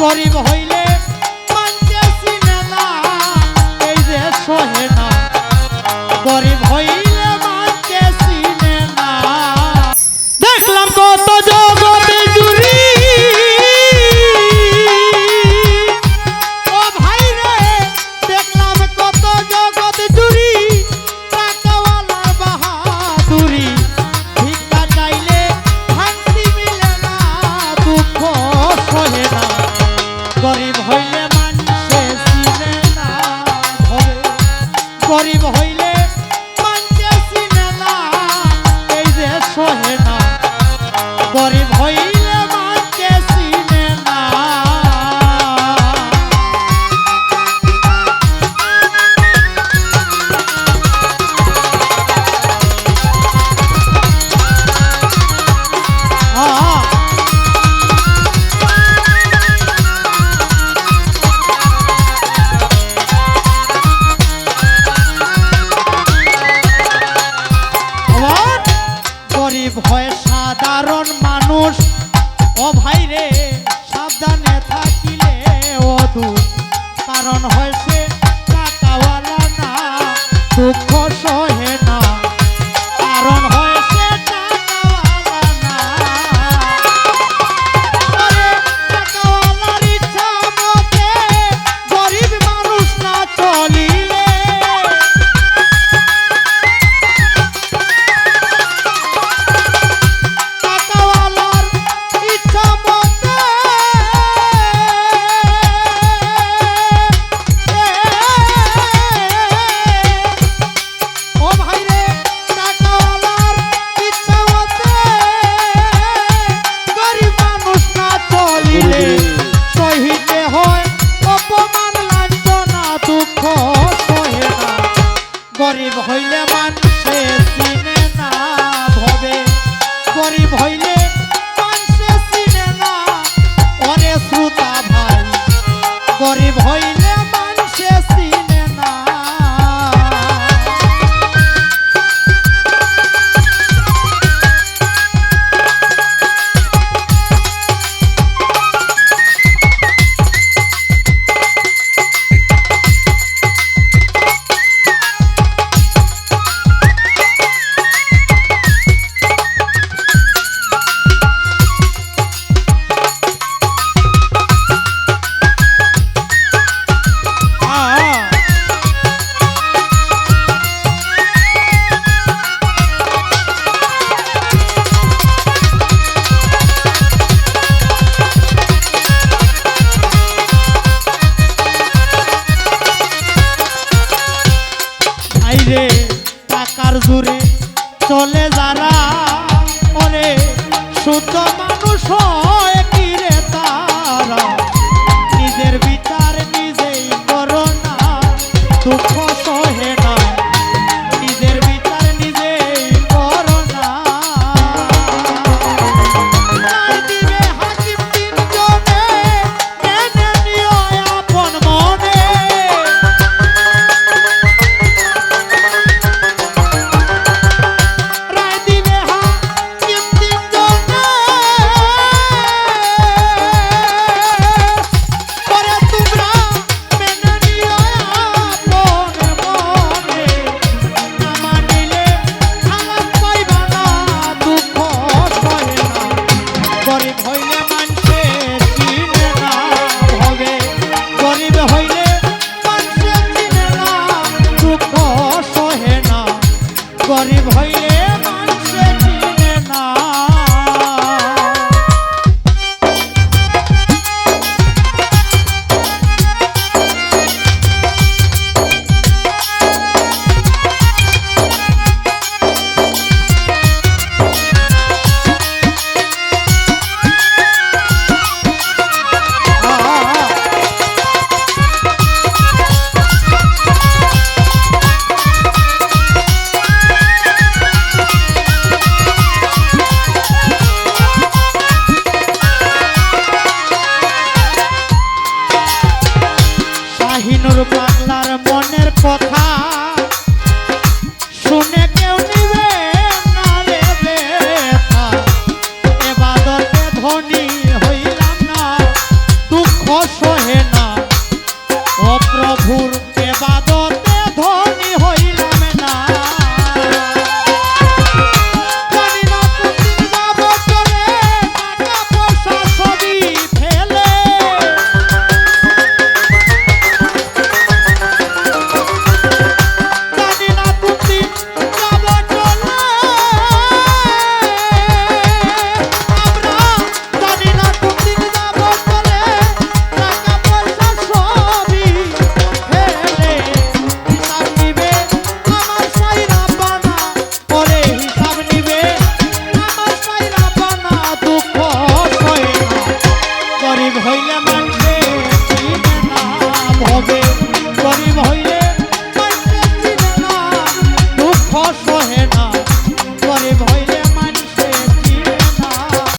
গরিব হইলে গরিব হই দুঃখ সয় গরিব হইলে মানুষে না ভবে গরিব হইলে মানুষে না শ্রোতা ভাই। গরিব হইলে মানুষ